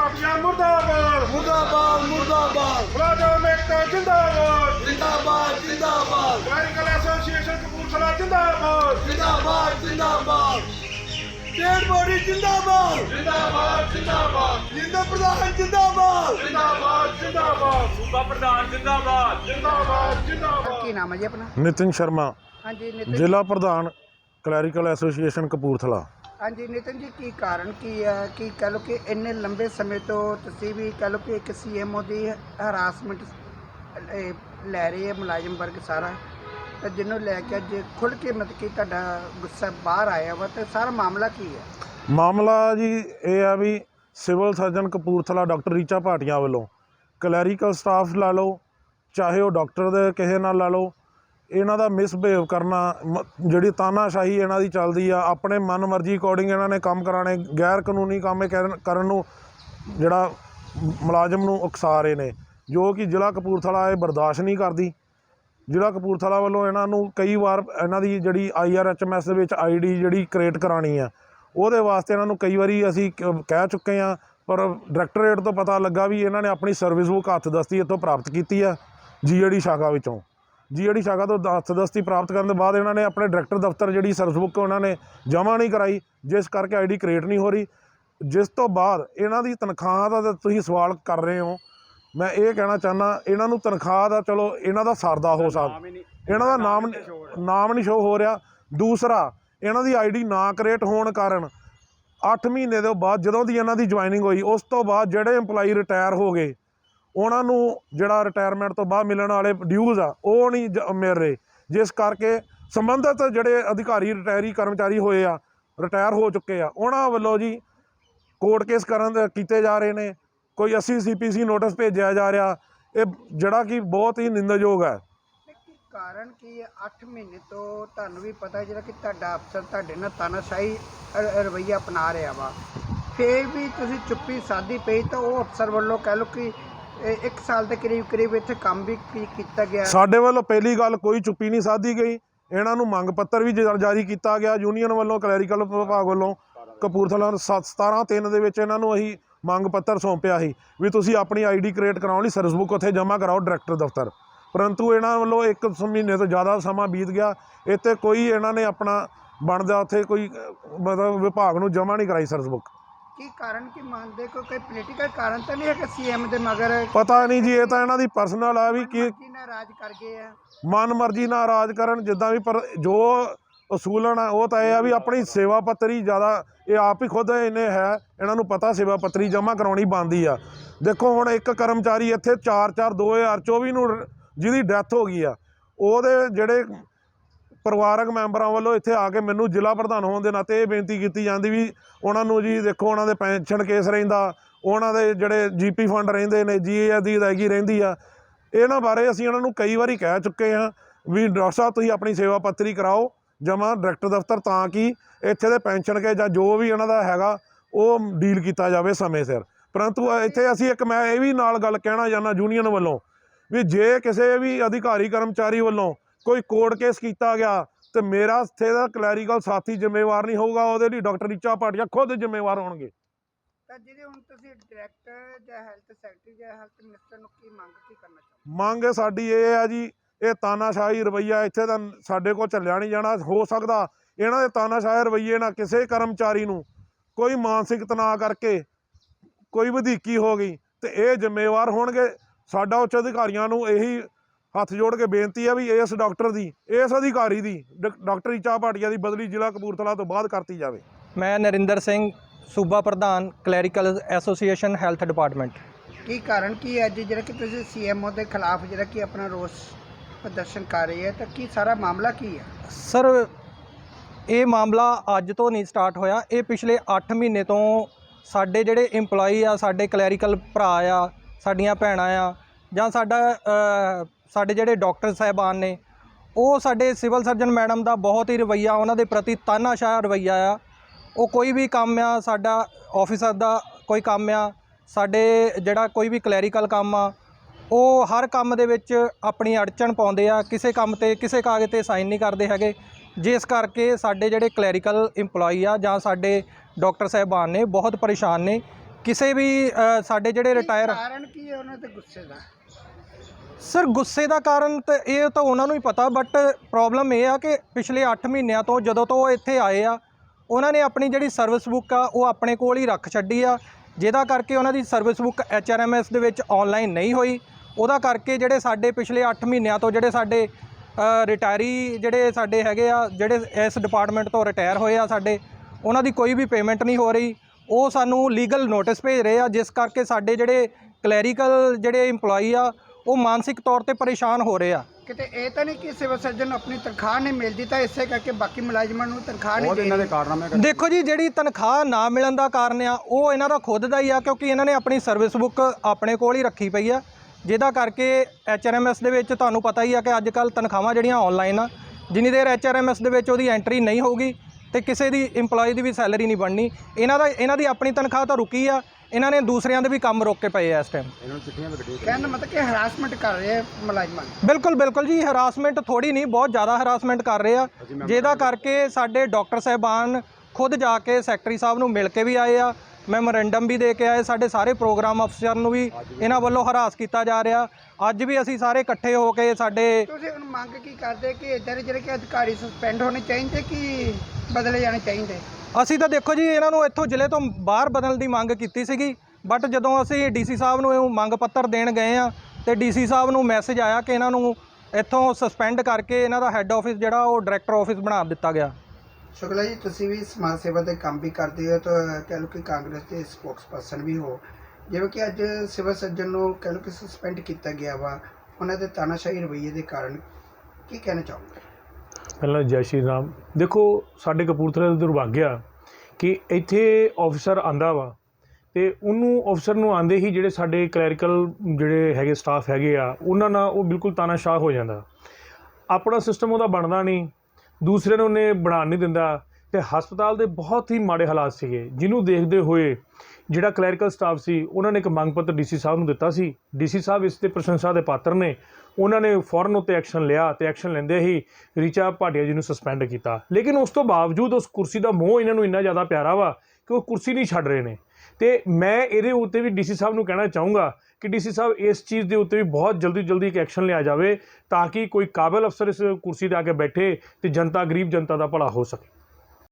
Mafia ਮੁਰਦਾਬਾਦ। ਮੁਰਦਾਬਾਦ ਮੁਰਦਾਬਾਦ। ਮੁਲਾਜ਼ਮ ਏਕਤਾ ਜਿੰਦਾਬਾਦ। ਜਿੰਦਾਬਾਦ ਜਿੰਦਾਬਾਦ। ਕਲੈਰੀਕਲ ਐਸੋਸੀਏਸ਼ਨ ਕਪੂਰਥਲਾ ਜਿੰਦਾਬਾਦ। ਜਿੰਦਾਬਾਦ ਜਿੰਦਾਬਾਦ। ਸਟੇਟ ਬੋਡੀ ਜਿੰਦਾਬਾਦ। ਜਿੰਦਾਬਾਦ ਜਿੰਦਾਬਾਦ। ਜਿੰਦਾ ਪ੍ਰਧਾਨ ਜਿੰਦਾਬਾਦ। ਜਿੰਦਾਬਾਦ ਜਿੰਦਾਬਾਦ। ਸੂਬਾ ਪ੍ਰਧਾਨ ਜਿੰਦਾਬਾਦ। ਜਿੰਦਾਬਾਦ ਜਿੰਦਾਬਾਦ। ਕੀ ਨਾਮ ਹੈ ਜੀ ਆਪਣਾ? ਨਿਤਿਨ ਸ਼ਰਮਾ ਹਾਂਜੀ ਨਿਤਿਨ। ਜ਼ਿਲ੍ਹਾ ਪ੍ਰਧਾਨ ਕਲੈਰੀਕਲ ਐਸੋਸੀਏਸ਼ਨ ਕਪੂਰਥਲਾ। ਹਾਂਜੀ, ਨਿਤਿਨ ਜੀ, ਕੀ ਕਾਰਨ ਕੀ ਹੈ? ਕਿ ਕਹਿ ਲਓ ਕਿ ਇੰਨੇ ਲੰਬੇ ਸਮੇਂ ਤੋਂ ਤੁਸੀਂ ਵੀ ਕਹਿ ਲਓ ਕਿ ਇੱਕ ਸੀਐਮਓ ਦੀ ਹਰਾਸਮੈਂਟ ਲੈ ਰਹੇ ਹੈ ਮੁਲਾਜ਼ਮ ਵਰਗ ਸਾਰਾ। ਤੇ ਜਿਹਨੂੰ ਲੈ ਕੇ ਅੱਜ ਖੁੱਲ ਕੇ ਮਤ ਕਿ ਤੁਹਾਡਾ ਗੁੱਸਾ ਬਾਹਰ ਆਇਆ ਵਾ, ਤੇ ਸਾਰਾ ਮਾਮਲਾ ਕੀ ਹੈ? ਮਾਮਲਾ ਜੀ ਇਹ ਆ ਵੀ civil surgeon Kapurthala doctor Richa Bhatia ਵੱਲੋਂ ਕਲੈਰੀਕਲ ਸਟਾਫ ਲਾ ਲਓ, ਚਾਹੇ ਉਹ ਡਾਕਟਰ ਦੇ ਕਿਸੇ ਨਾਲ ਲਾ ਲਓ ਇਹਨਾਂ ਦਾ ਮਿਸਬਿਹੇਵ ਕਰਨਾ, ਮ- ਜਿਹੜੀ ਤਾਨਾਸ਼ਾਹੀ ਇਹਨਾਂ ਦੀ ਚੱਲਦੀ ਆ, ਆਪਣੇ ਮਨ ਮਰਜ਼ੀ ਅਕੋਰਡਿੰਗ ਇਹਨਾਂ ਨੇ ਕੰਮ ਕਰਾਣੇ ਗੈਰ ਕਾਨੂੰਨੀ ਕੰਮ ਕਰਨ ਕਰਨ ਨੂੰ ਜਿਹੜਾ ਮੁਲਾਜ਼ਮ ਨੂੰ ਉਕਸਾ ਰਹੇ ਨੇ, ਜੋ ਕਿ ਜ਼ਿਲ੍ਹਾ ਕਪੂਰਥਲਾ ਇਹ ਬਰਦਾਸ਼ਤ ਨਹੀਂ ਕਰਦੀ। ਜ਼ਿਲ੍ਹਾ ਕਪੂਰਥਲਾ ਵੱਲੋਂ ਇਹਨਾਂ ਨੂੰ ਕਈ ਵਾਰ ਇਹਨਾਂ ਦੀ ਜਿਹੜੀ ਆਈਆਰਐਚਐਮਐਸ ਦੇ ਵਿੱਚ ਆਈਡੀ ਜਿਹੜੀ ਕ੍ਰੀਏਟ ਕਰਾਣੀ ਆ, ਉਹਦੇ ਵਾਸਤੇ ਇਹਨਾਂ ਨੂੰ ਕਈ ਵਾਰੀ ਅਸੀਂ ਕ- ਕਹਿ ਚੁੱਕੇ ਆ, ਪਰ ਡਾਇਰੈਕਟੋਰੇਟ ਤੋਂ ਪਤਾ ਲੱਗਾ ਵੀ ਇਹਨਾਂ ਨੇ ਆਪਣੀ ਸਰਵਿਸ ਬੁੱਕ ਹੱਥ ਦਸਤੀ ਇੱਥੋਂ ਪ੍ਰਾਪਤ ਕੀਤੀ ਆ ਜੀਏਡੀ ਸ਼ਾਖਾ ਵਿੱਚੋਂ। ਜੀਏਡੀ ਸ਼ਾਖਾ ਤੋਂ ਹੱਥ ਦਸਤੀ ਪ੍ਰਾਪਤ ਕਰਨ ਦੇ ਬਾਅਦ ਇਹਨਾਂ ਨੇ ਆਪਣੇ ਡਾਇਰੈਕਟਰ ਦਫ਼ਤਰ ਜਿਹੜੀ ਸਰਵਿਸ ਬੁੱਕ ਉਹਨਾਂ ਨੇ ਜਮ੍ਹਾਂ ਨਹੀਂ ਕਰਾਈ ਜਿਸ ਕਰਕੇ ਆਈਡੀ ਕ੍ਰੀਏਟ ਨਹੀਂ ਹੋ ਰਹੀ। ਜਿਸ ਤੋਂ ਬਾਅਦ ਇਹਨਾਂ ਦੀ ਤਨਖਾਹ ਦਾ ਤਾਂ ਤੁਸੀਂ ਸਵਾਲ ਕਰ ਰਹੇ ਹੋ। ਮੈਂ ਇਹ ਕਹਿਣਾ ਚਾਹੁੰਦਾ ਇਹਨਾਂ ਨੂੰ ਤਨਖਾਹ ਦਾ ਚਲੋ ਇਹਨਾਂ ਦਾ ਸਰਦਾ ਹੋ ਸਕਦਾ ਇਹਨਾਂ ਦਾ ਨਾਮ ਨਾਮ ਨਹੀਂ ਸ਼ੋ ਹੋ ਰਿਹਾ। ਦੂਸਰਾ ਇਹਨਾਂ ਦੀ ਆਈਡੀ ਨਾ ਕ੍ਰੀਏਟ ਹੋਣ ਕਾਰਨ 8 ਮਹੀਨੇ ਦੇ ਬਾਅਦ ਜਦੋਂ ਦੀ ਇਹਨਾਂ ਦੀ ਜੁਆਇਨਿੰਗ ਹੋਈ ਉਸ ਤੋਂ ਬਾਅਦ ਜਿਹੜੇ EMPLOYE ਰਿਟਾਇਰ ਹੋ ਗਏ ਉਹਨਾਂ ਨੂੰ ਜਿਹੜਾ ਰਿਟਾਇਰਮੈਂਟ ਤੋਂ ਬਾਅਦ ਮਿਲਣ ਵਾਲੇ ਡਿਊਜ਼ ਆ, ਉਹ ਨਹੀਂ ਮਿਲ ਰਹੇ। ਜਿਸ ਕਰਕੇ ਸੰਬੰਧਿਤ ਜਿਹੜੇ ਅਧਿਕਾਰੀ ਰਿਟਾਇਰੀ ਕਰਮਚਾਰੀ ਹੋਏ ਆ ਰਿਟਾਇਰ ਹੋ ਚੁੱਕੇ ਆ, ਉਹਨਾਂ ਵੱਲੋਂ ਜੀ ਕੋਰਟ ਕੇਸ ਕਰਨ ਕੀਤੇ ਜਾ ਰਹੇ ਨੇ। ਕੋਈ 80 ਸੀਪੀਸੀ ਨੋਟਿਸ ਭੇਜਿਆ ਜਾ ਰਿਹਾ, ਇਹ ਜਿਹੜਾ ਕਿ ਬਹੁਤ ਹੀ ਨਿੰਦਣਯੋਗ ਹੈ। ਕਾਰਨ ਕੀ ਹੈ? 8 ਮਹੀਨੇ ਤੋਂ ਤੁਹਾਨੂੰ ਵੀ ਪਤਾ ਜਿਹੜਾ ਕਿ ਤੁਹਾਡਾ ਅਫਸਰ ਤੁਹਾਡੇ ਨਾਲ ਤਾਨਾਸ਼ਾਹੀ ਰ- ਰਵੱਈਆ ਅਪਣਾ ਰਿਹਾ ਵਾ। ਫੇਰ ਵੀ ਤੁਸੀਂ ਚੁੱਪੀ ਸਾਦੀ ਪਈ ਤਾਂ ਉਹ ਅਫਸਰ ਵੱਲੋਂ ਕਹਿ ਲਓ ਕਿ ਇਹ ਇੱਕ ਸਾਲ ਦੇ ਕਰੀਬ ਕਰੀਬ ਇੱਥੇ ਕੰਮ ਵੀ ਕੀ- ਕੀਤਾ ਗਿਆ। ਸਾਡੇ ਵੱਲੋਂ ਪਹਿਲੀ ਗੱਲ ਕੋਈ ਚੁੱਪੀ ਨਹੀਂ ਸਾਧੀ ਗਈ। ਇਹਨਾਂ ਨੂੰ ਮੰਗ ਪੱਤਰ ਵੀ ਜ- ਜਾਰੀ ਕੀਤਾ ਗਿਆ। ਯੂਨੀਅਨ ਵੱਲੋਂ ਕਲੈਰੀਕਲ ਵਿਭਾਗ ਵੱਲੋਂ ਕਪੂਰਥਲਾ 17 3 ਦੇ ਵਿੱਚ ਇਹਨਾਂ ਨੂੰ ਅਸੀਂ ਮੰਗ ਪੱਤਰ ਸੌਂਪਿਆ ਸੀ ਵੀ ਤੁਸੀਂ ਆਪਣੀ ਆਈਡੀ ਕ੍ਰੀਏਟ ਕਰਾਉਣ ਲਈ ਸਰਵਿਸ ਬੁੱਕ ਉੱਥੇ ਜਮ੍ਹਾਂ ਕਰਾਓ ਡਾਇਰੈਕਟਰ ਦਫ਼ਤਰ। ਪਰੰਤੂ ਇਹਨਾਂ ਵੱਲੋਂ ਇੱਕ ਸ- ਮਹੀਨੇ ਤੋਂ ਜ਼ਿਆਦਾ ਸਮਾਂ ਬੀਤ ਗਿਆ। ਇੱਥੇ ਕੋਈ ਇਹਨਾਂ ਨੇ ਆਪਣਾ ਬਣਦਾ ਉੱਥੇ ਕੋਈ ਅਹ, ਮਤਲਬ ਵਿਭਾਗ ਨੂੰ ਜਮ੍ਹਾਂ ਨਹੀਂ ਕਰਾਈ ਸਰਵਿਸ ਬੁੱਕ ਕੀ ਕਾਰਨ ਕੀ ਮੰਨਦੇ? ਕੋ ਕੋਈ ਪੋਲੀਟੀਕਲ ਕਾਰਨ ਤਾਂ ਨਹੀਂ ਹੈ ਕਿ ਸੀਐਮ ਦੇ ਮਗਰ? ਪਤਾ ਨਹੀਂ ਜੀ ਇਹ ਤਾਂ ਇਹਨਾਂ ਦੀ ਪਰਸਨਲ ਆ ਵੀ ਕੀ ਕੀ ਨਾ ਰਾਜ ਕਰ ਗਏ ਆ। ਮਨ ਮਰਜ਼ੀ ਨਾਲ ਰਾਜ ਕਰਨ ਜਿੱਦਾਂ ਵੀ ਪਰ ਜੋ ਅਸੂਲਣ ਆ ਉਹ ਤਾਂ ਇਹ ਆ ਵੀ ਆਪਣੀ ਸੇਵਾ ਪੱਤਰੀ ਜ਼ਿਆਦਾ ਇਹ ਆਪ ਹੀ ਖੁਦ ਇਹਨੇ ਹੈ ਇਹਨਾਂ ਨੂੰ ਪਤਾ ਸੇਵਾ ਪੱਤਰੀ ਜਮ੍ਹਾਂ ਕਰਾਉਣੀ ਬਣਦੀ ਆ। ਦੇਖੋ ਹੁਣ ਇੱਕ ਕਰਮਚਾਰੀ ਇੱਥੇ 4-4 2024 ਨੂੰ ਜਿਹਦੀ ਡੈਥ ਹੋ ਗਈ ਆ ਉਹਦੇ ਜਿਹੜੇ ਪਰਿਵਾਰਕ ਮੈਂਬਰਾਂ ਵੱਲੋਂ ਇੱਥੇ ਆ ਕੇ ਮੈਨੂੰ ਜ਼ਿਲ੍ਹਾ ਪ੍ਰਧਾਨ ਹੋਣ ਦੇ ਨਾਤੇ ਇਹ ਬੇਨਤੀ ਕੀਤੀ ਜਾਂਦੀ ਵੀ ਉਹਨਾਂ ਨੂੰ ਜੀ ਦੇਖੋ ਉਹਨਾਂ ਦੇ ਪੈਨਸ਼ਨ ਕੇਸ ਰਹਿੰਦਾ, ਉਹਨਾਂ ਦੇ ਜਿਹੜੇ ਜੀਪੀ ਫੰਡ ਰਹਿੰਦੇ ਨੇ ਜੀਏ ਦੀ ਅਦਾਇਗੀ ਰਹਿੰਦੀ ਆ। ਇਹਨਾਂ ਬਾਰੇ ਅਸੀਂ ਉਹਨਾਂ ਨੂੰ ਕਈ ਵਾਰੀ ਕਹਿ ਚੁੱਕੇ ਹਾਂ ਵੀ ਡਾਕਟਰ ਸਾਹਿਬ ਤੁਸੀਂ ਆਪਣੀ ਸੇਵਾ ਪੱਤਰੀ ਕਰਾਓ ਜਮ੍ਹਾਂ ਡਾਇਰੈਕਟਰ ਦਫ਼ਤਰ ਤਾਂ ਕਿ ਇੱਥੇ ਦੇ ਪੈਨਸ਼ਨ ਕੇ ਜਾਂ ਜੋ ਵੀ ਇਹਨਾਂ ਦਾ ਹੈਗਾ, ਉਹ ਡੀਲ ਕੀਤਾ ਜਾਵੇ ਸਮੇਂ ਸਿਰ। ਪਰੰਤੂ ਇੱਥੇ ਅਸੀਂ ਇੱਕ ਮੈਂ ਇਹ ਵੀ ਨਾਲ ਗੱਲ ਕਹਿਣਾ ਚਾਹੁੰਦਾ ਯੂਨੀਅਨ ਵੱਲੋਂ ਵੀ ਜੇ ਕਿਸੇ ਵੀ ਅਧਿਕਾਰੀ, ਕਰਮਚਾਰੀ ਵੱਲੋਂ ਕੋਈ ਕੋਰਟ ਕੇਸ ਕੀਤਾ ਗਿਆ ਤੇ ਮੇਰਾ ਇੱਥੇ ਦਾ ਕਲੈਰੀਕਲ ਸਾਥੀ ਜ਼ਿੰਮੇਵਾਰ ਨਹੀਂ ਹੋਊਗਾ ਉਹਦੇ ਲਈ ਡਾਕਟਰ ਰੀਚਾ ਭਾਟੀਆ ਖੁਦ ਜ਼ਿੰਮੇਵਾਰ ਹੋਣਗੇ। ਤਾਂ ਜਿਹੜੇ ਹੁਣ ਤੁਸੀਂ ਡਾਇਰੈਕਟਰ ਜਾਂ ਹੈਲਥ ਸੈਕਟਰੀ ਜਾਂ ਹੈਲਥ ਮਿਨਿਸਟਰ ਨੂੰ ਕੀ ਮੰਗ ਕੀ ਕਰਨਾ ਚਾਹੁੰਦੇ ਮੰਗ ਸਾਡੀ ਇਹ ਆ ਜੀ ਇਹ ਤਾਨਾਸ਼ਾਹੀ ਰਵਈਆ ਇੱਥੇ ਤਾਂ ਸਾਡੇ ਕੋਲ ਚੱਲਿਆ ਨਹੀਂ ਜਾਣਾ ਹੋ ਸਕਦਾ ਇਹਨਾਂ ਦੇ ਤਾਨਾਸ਼ਾਹੀ ਰਵਈਏ ਨਾਲ ਕਿਸੇ ਕਰਮਚਾਰੀ ਨੂੰ ਕੋਈ ਮਾਨਸਿਕ ਤਣਾਅ ਕਰਕੇ ਕੋਈ ਵਧੀਕੀ ਹੋ ਗਈ ਤੇ ਇਹ ਜ਼ਿੰਮੇਵਾਰ ਹੋਣਗੇ। ਸਾਡਾ ਉੱਚ ਅਧਿਕਾਰੀਆਂ ਨੂੰ ਇਹੀ ਹੱਥ ਜੋੜ ਕੇ ਬੇਨਤੀ ਹੈ ਵੀ ਇਸ ਡਾਕਟਰ ਦੀ ਇਸ ਅਧਿਕਾਰੀ ਦੀ ਡਾਕਟਰ ਈਚਾ ਭਾਟੀਆ ਦੀ ਬਦਲੀ ਜ਼ਿਲ੍ਹਾ ਕਪੂਰਥਲਾ ਤੋਂ ਬਾਅਦ ਕਰਤੀ ਜਾਵੇ। ਮੈਂ ਨਰਿੰਦਰ ਸਿੰਘ ਸੂਬਾ ਪ੍ਰਧਾਨ ਕਲੈਰੀਕਲ ਐਸੋਸੀਏਸ਼ਨ ਹੈਲਥ ਡਿਪਾਰਟਮੈਂਟ। ਕੀ ਕਾਰਨ ਕੀ ਹੈ ਅੱਜ ਜਿਹੜਾ ਕਿ ਤੁਸੀਂ ਸੀਐਮਓ ਦੇ ਖਿਲਾਫ ਜਿਹੜਾ ਕਿ ਆਪਣਾ ਰੋਸ ਪ੍ਰਦਰਸ਼ਨ ਕਰ ਰਹੇ ਹੈ ਤਾਂ ਕੀ ਸਾਰਾ ਮਾਮਲਾ ਕੀ ਹੈ? ਸਰ ਇਹ ਮਾਮਲਾ ਅੱਜ ਤੋਂ ਨਹੀਂ ਸਟਾਰਟ ਹੋਇਆ। ਇਹ ਪਿਛਲੇ 8 ਮਹੀਨੇ ਤੋਂ ਸਾਡੇ ਜਿਹੜੇ EMPLOYE ਆ ਸਾਡੇ ਕਲੈਰੀਕਲ ਭਰਾ ਆ ਸਾਡੀਆਂ ਭੈਣਾਂ ਆ ਜਾਂ ਸਾਡਾ ਸਾਡੇ ਜਿਹੜੇ ਡਾਕਟਰ ਸਾਹਿਬਾਨ ਨੇ ਉਹ ਸਾਡੇ ਸਿਵਲ ਸਰਜਨ ਮੈਡਮ ਦਾ ਬਹੁਤ ਹੀ ਰਵੱਈਆ ਉਹਨਾਂ ਦੇ ਪ੍ਰਤੀ ਤਾਨਾਸ਼ਾਹ ਰਵੱਈਆ ਆ। ਉਹ ਕੋਈ ਵੀ ਕੰਮ ਆ ਸਾਡਾ ਆਫਿਸਰ ਦਾ ਕੋਈ ਕੰਮ ਆ ਸਾਡੇ ਜਿਹੜਾ ਕੋਈ ਵੀ ਕਲੈਰੀਕਲ ਕੰਮ ਆ ਉਹ ਹਰ ਕੰਮ ਦੇ ਵਿੱਚ ਆਪਣੀ ਅੜਚਣ ਪਾਉਂਦੇ ਆ ਕਿਸੇ ਕੰਮ ਤੇ ਕਿਸੇ ਕਾਗਜ਼ ਤੇ ਸਾਈਨ ਨਹੀਂ ਕਰਦੇ ਹੈਗੇ। ਜਿਸ ਕਰਕੇ ਸਾਡੇ ਜਿਹੜੇ ਕਲੈਰੀਕਲ EMPLOYE ਆ ਜਾਂ ਸਾਡੇ ਡਾਕਟਰ ਸਾਹਿਬਾਨ ਨੇ ਬਹੁਤ ਪਰੇਸ਼ਾਨ ਨੇ। ਕਿਸੇ ਵੀ ਸਾਡੇ ਜਿਹੜੇ ਰਿਟਾਇਰ ਕਾਰਨ ਕੀ ਹੈ ਉਹਨਾਂ ਦੇ ਗੁੱਸੇ ਦਾ? ਸਰ, ਗੁੱਸੇ ਦਾ ਕਾਰਨ ਤਾਂ ਇਹ ਤਾਂ ਉਹਨਾਂ ਨੂੰ ਹੀ ਪਤਾ ਬਟ ਪ੍ਰੋਬਲਮ ਇਹ ਆ ਕਿ ਪਿਛਲੇ 8 ਮਹੀਨਿਆਂ ਤੋਂ ਜਦੋਂ ਤੋਂ ਉਹ ਇੱਥੇ ਆਏ ਆ, ਉਹਨਾਂ ਨੇ ਆਪਣੀ ਜਿਹੜੀ ਸਰਵਿਸ ਬੁੱਕ ਆ, ਉਹ ਆਪਣੇ ਕੋਲ ਹੀ ਰੱਖ ਛੱਡੀ ਆ, ਜਿਹਦਾ ਕਰਕੇ ਉਹਨਾਂ ਦੀ ਸਰਵਿਸ ਬੁੱਕ ਐਚਆਰਐਮਐਸ ਦੇ ਵਿੱਚ ਆਨਲਾਈਨ ਨਹੀਂ ਹੋਈ। ਉਹਦਾ ਕਰਕੇ ਜਿਹੜੇ ਸਾਡੇ ਪਿਛਲੇ 8 ਮਹੀਨਿਆਂ ਤੋਂ ਜਿਹੜੇ ਸਾਡੇ ਰਿਟਾਇਰੀ ਜਿਹੜੇ ਸਾਡੇ ਹੈਗੇ ਆ, ਜਿਹੜੇ ਇਸ ਡਿਪਾਰਟਮੈਂਟ ਤੋਂ ਰਿਟਾਇਰ ਹੋਏ ਆ ਸਾਡੇ, ਉਹਨਾਂ ਦੀ ਕੋਈ ਵੀ ਪੇਮੈਂਟ ਨਹੀਂ ਹੋ ਰਹੀ। ਉਹ ਸਾਨੂੰ ਲੀਗਲ ਨੋਟਿਸ ਭੇਜ ਰਹੇ ਆ, ਜਿਸ ਕਰਕੇ ਸਾਡੇ ਜਿਹੜੇ ਕਲੈਰੀਕਲ ਜਿਹੜੇ EMPLOYE ਆ ਉਹ ਮਾਨਸਿਕ ਤੌਰ ਤੇ ਪਰੇਸ਼ਾਨ ਹੋ ਰਹੇ ਆ। ਕਿਤੇ ਇਹ ਤਾਂ ਨਹੀਂ ਕਿ ਸਿਵਲ ਸਰਜਨ ਆਪਣੀ ਤਨਖਾਹ ਨਹੀਂ ਮਿਲਦੀ ਤਾਂ ਇਸੇ ਕਰਕੇ ਬਾਕੀ ਮੁਲਾਜ਼ਮਾਂ ਨੂੰ ਤਨਖਾਹ ਨਹੀਂ ਦੇ ਰਹੀ ਦੇਖੋ ਜੀ ਜਿਹੜੀ ਤਨਖਾਹ ਨਾ ਮਿਲਣ ਦਾ ਕਾਰਨ ਆ ਉਹ ਇਹਨਾਂ ਦਾ ਖੁਦ ਦਾ ਹੀ ਆ ਕਿਉਂਕਿ ਇਹਨਾਂ ਨੇ ਆਪਣੀ ਸਰਵਿਸ ਬੁੱਕ ਆਪਣੇ ਕੋਲ ਹੀ ਰੱਖੀ ਪਈ ਆ। ਜਿਹਦਾ ਕਰਕੇ ਐਚਆਰਐਮਐਸ ਦੇ ਵਿੱਚ ਤੁਹਾਨੂੰ ਪਤਾ ਹੀ ਆ ਕਿ ਅੱਜ ਕੱਲ ਤਨਖਾਹਾਂ ਜਿਹੜੀਆਂ ਆਨਲਾਈਨ ਆ ਜਿੰਨੀ ਦੇਰ ਐਚਆਰਐਮਐਸ ਦੇ ਵਿੱਚ ਉਹਦੀ ਐਂਟਰੀ ਨਹੀਂ ਹੋਊਗੀ ਤੇ ਕਿਸੇ ਦੀ EMPLOYE ਦੀ ਵੀ ਸੈਲਰੀ ਨਹੀਂ ਬਣਨੀ। ਇਹਨਾਂ ਦਾ ਇਹਨਾਂ ਦੀ ਆਪਣੀ ਤਨਖਾਹ ਤਾਂ ਰੁਕੀ ਆ ਇਹਨਾਂ ਨੇ ਦੂਸਰਿਆਂ ਦੇ ਵੀ ਕੰਮ ਰੋਕ ਕੇ ਪਏ ਆ ਇਸ ਟਾਈਮ ਕਹਿਣ ਦਾ ਮਤਲਬ ਕਿ ਹਰਾਸਮੈਂਟ ਕਰ ਰਹੇ ਆ ਮੁਲਾਜ਼ਮਾਂ ਨੂੰ। ਬਿਲਕੁਲ ਬਿਲਕੁਲ ਜੀ ਹਰਾਸਮੈਂਟ ਥੋੜੀ ਨਹੀਂ ਬਹੁਤ ਜ਼ਿਆਦਾ ਹਰਾਸਮੈਂਟ ਕਰ ਰਹੇ ਆ। ਜਿਹਦਾ ਕਰਕੇ ਸਾਡੇ ਡਾਕਟਰ ਸਾਹਿਬਾਨ ਖੁਦ ਜਾ ਕੇ ਸੈਕਟਰੀ ਸਾਹਿਬ ਨੂੰ ਮਿਲ ਕੇ ਵੀ ਆਏ ਆ ਮੈਮੋਰੈਂਡਮ ਵੀ ਦੇ ਕੇ ਆਏ ਸਾਡੇ ਸਾਰੇ ਪ੍ਰੋਗਰਾਮ ਅਫਸਰ ਨੂੰ ਵੀ ਇਹਨਾਂ ਵੱਲੋਂ ਹਰਾਸ ਕੀਤਾ ਜਾ ਰਿਹਾ। ਅੱਜ ਵੀ ਅਸੀਂ ਸਾਰੇ ਇਕੱਠੇ ਹੋ ਕੇ ਸਾਡੇ ਤੁਸੀਂ ਹੁਣ ਮੰਗ ਕੀ ਕਰਦੇ ਕਿ ਇਦਾਂ ਦੇ ਜਿਹੜੇ ਕਿ ਅਧਿਕਾਰੀ ਸਸਪੈਂਡ ਹੋਣੇ ਚਾਹੀਦੇ ਕਿ ਬਦਲੇ ਜਾਣੇ ਚਾਹੀਦੇ? ਅਸੀਂ ਤਾਂ ਦੇਖੋ ਜੀ, ਇਹਨਾਂ ਨੂੰ ਇੱਥੋਂ ਜ਼ਿਲ੍ਹੇ ਤੋਂ ਬਾਹਰ ਬਦਲਣ ਦੀ ਮੰਗ ਕੀਤੀ ਸੀਗੀ ਬਟ ਜਦੋਂ ਅਸੀਂ ਡੀਸੀ ਸਾਹਿਬ ਨੂੰ ਇਹ ਮੰਗ ਪੱਤਰ ਦੇਣ ਗਏ ਆ ਤੇ ਡੀਸੀ ਸਾਹਿਬ ਨੂੰ ਮੈਸੇਜ ਆਇਆ ਕਿ ਇਹਨਾਂ ਨੂੰ ਇੱਥੋਂ ਸਸਪੈਂਡ ਕਰਕੇ ਇਹਨਾਂ ਦਾ ਹੈੱਡ ਆਫਿਸ ਜਿਹੜਾ ਉਹ ਡਾਇਰੈਕਟਰ ਆਫਿਸ ਬਣਾ ਦਿੱਤਾ ਗਿਆ। ਸ਼ੁਕਲਾ ਜੀ, ਤੁਸੀਂ ਵੀ ਸਮਾਜ ਸੇਵਾ ਦੇ ਕੰਮ ਵੀ ਕਰਦੇ ਹੋ, ਤਾਂ ਕਹਿ ਲਓ ਕਿ ਕਾਂਗਰਸ ਦੇ ਸਪੋਕਸਪਰਸਨ ਵੀ ਹੋ। ਜਿਵੇਂ ਕਿ ਅੱਜ ਸਿਵਲ ਸਰਜਨ ਨੂੰ ਕਹਿ ਲਓ ਕਿ ਸਸਪੈਂਡ ਕੀਤਾ ਗਿਆ ਵਾ, ਉਹਨਾਂ ਦੇ ਤਾਨਾਸ਼ਾਹੀ ਰਵੱਈਏ ਦੇ ਕਾਰਨ ਕੀ ਕਹਿਣਾ ਚਾਹੋਗੇ? ਪਹਿਲਾਂ ਜੈ ਸ਼੍ਰੀ ਰਾਮ। ਦੇਖੋ, ਸਾਡੇ ਕਪੂਰਥਲੇ ਦਾ ਦੁਰਭਾਗਿਆ ਕਿ ਇੱਥੇ ਆਫੀਸਰ ਆਂਦਾ ਵਾ ਤੇ ਉਹਨੂੰ ਆਫੀਸਰ ਨੂੰ ਆਂਦੇ ਹੀ ਜਿਹੜੇ ਸਾਡੇ ਕਲੈਰੀਕਲ ਜਿਹੜੇ ਹੈਗੇ ਸਟਾਫ ਹੈਗੇ ਆ, ਉਹਨਾਂ ਨਾਲ ਉਹ ਬਿਲਕੁਲ ਤਾਨਾਸ਼ਾਹ ਹੋ ਜਾਂਦਾ। ਆਪਣਾ ਸਿਸਟਮ ਉਹਦਾ ਬਣਦਾ ਨਹੀਂ। ਦੂਸਰੇ ਨੂੰ ਉਹਨੇ ਬਣਾਉਣ ਨਹੀਂ ਦਿੰਦਾ। ਤੇ ਹਸਪਤਾਲ ਦੇ ਬਹੁਤ ਹੀ ਮਾੜੇ ਹਾਲਾਤ ਸੀਗੇ। ਜਿਹਨੂੰ ਦੇਖਦੇ ਹੋਏ ਜਿਹੜਾ ਕਲੈਰੀਕਲ ਸਟਾਫ ਸੀ, ਉਹਨਾਂ ਨੇ ਇੱਕ ਮੰਗ ਪੱਤਰ ਡੀਸੀ ਸਾਹਿਬ ਨੂੰ ਦਿੱਤਾ ਸੀ। ਡੀਸੀ ਸਾਹਿਬ ਇਸ ਤੇ ਪ੍ਰਸ਼ੰਸਾ ਦੇ ਪਾਤਰ ਨੇ, ਉਹਨਾਂ ਨੇ ਫੌਰਨ ਉੱਤੇ ਐਕਸ਼ਨ ਲਿਆ ਤੇ ਐਕਸ਼ਨ ਲੈਂਦੇ ਹੀ ਰਿਚਾ ਭਾਟੀਆ ਜੀ ਨੂੰ ਸਸਪੈਂਡ ਕੀਤਾ। ਲੇਕਿਨ ਉਸ ਤੋਂ ਬਾਵਜੂਦ ਉਸ ਕੁਰਸੀ ਦਾ ਮੋਹ ਇਹਨਾਂ ਨੂੰ ਇੰਨਾ ਜ਼ਿਆਦਾ ਪਿਆਰਾ ਵਾ ਕਿ ਉਹ ਕੁਰਸੀ ਨਹੀਂ ਛੱਡ ਰਹੇ ਨੇ। ਤੇ ਮੈਂ ਇਹਦੇ ਉੱਤੇ ਵੀ ਡੀਸੀ ਸਾਹਿਬ ਨੂੰ ਕਹਿਣਾ ਚਾਹੂੰਗਾ ਕਿ ਡੀਸੀ ਸਾਹਿਬ ਇਸ ਚੀਜ਼ ਦੇ ਉੱਤੇ ਵੀ ਬਹੁਤ ਜਲਦੀ ਜਲਦੀ ਇੱਕ ਐਕਸ਼ਨ ਲਿਆ ਜਾਵੇ ਤਾਂ ਕਿ ਕੋਈ ਕਾਬਿਲ ਅਫਸਰ ਇਸ ਕੁਰਸੀ ਤੇ ਆ ਕੇ ਬੈਠੇ ਤੇ ਜਨਤਾ, ਗਰੀਬ ਜਨਤਾ ਦਾ ਭਲਾ ਹੋ ਸਕੇ।